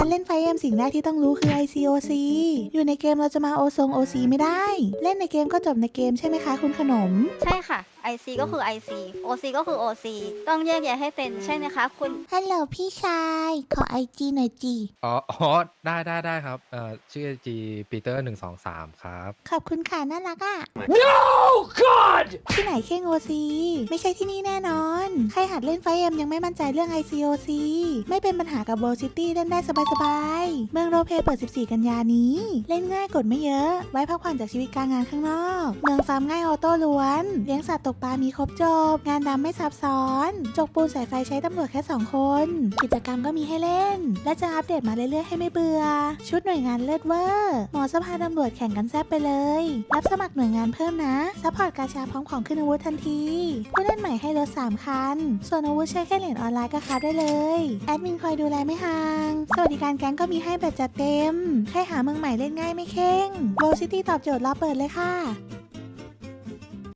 การเล่นไฟเอ็มสิ่งแรกที่ต้องรู้คือ ICOC อยู่ในเกมเราจะมาโอซง OC ไม่ได้ เล่นในเกมก็จบในเกมใช่ไหมคะคุณขนม ใช่ค่ะ IC ก็คือ IC OC ก็คือ OC ต้องแยกแยะให้เป็นใช่ไหมคะคุณฮัลโหลพี่ชาย ขอไอจีหน่อยจีอ๋ออ๋อได้ได้ได้ครับเอ่อชื่อจีปีเตอร์หนึ่งสองสามครับ ขอบคุณค่ะน่ารักอะ No God ที่ไหนเข่ง OC ไม่ใช่ที่นี่แน่นอน ใครหัดเล่นไฟเอ็มยังไม่มั่นใจเรื่อง ICOC ไม่เป็นปัญหากับ World City เล่นได้สบายๆ เมืองโรเพย์เปิด 14 กันยานี้ เล่นง่ายกดไม่เยอะ ไว้พักผ่อนจากชีวิตการงานข้างนอก เมืองฟาร์มง่ายออโต้ล้วน เลี้ยงสัตว์ตกปลามีครบจบ งานดำไม่ซับซ้อน จกปูนสายไฟใช้ตำรวจแค่ 2 คน กิจกรรมก็มีให้เล่น และจะอัปเดตมาเรื่อยๆให้ไม่เบื่อ ชุดหน่วยงานเลิศเวอร์ หมอสภาตำรวจแข่งกันแซบไปเลย รับสมัครหน่วยงานเพิ่มนะซัพพอร์ตกาชาพร้อมของขึ้นอาวุธทันที ผู้เล่นใหม่ให้รถ3คัน ส่วนอาวุธใช้แค่เหรียญออนไลน์ก็คับได้เลย แอดมินคอยดูแลไม่ห่าง สวัสดิการแก๊งก็มีให้แบบจัดเต็ม ใครหาเมืองใหม่เล่นง่ายไม่เข่งโบซิตี้ตอบโจทย์รอเปิดเลยค่ะ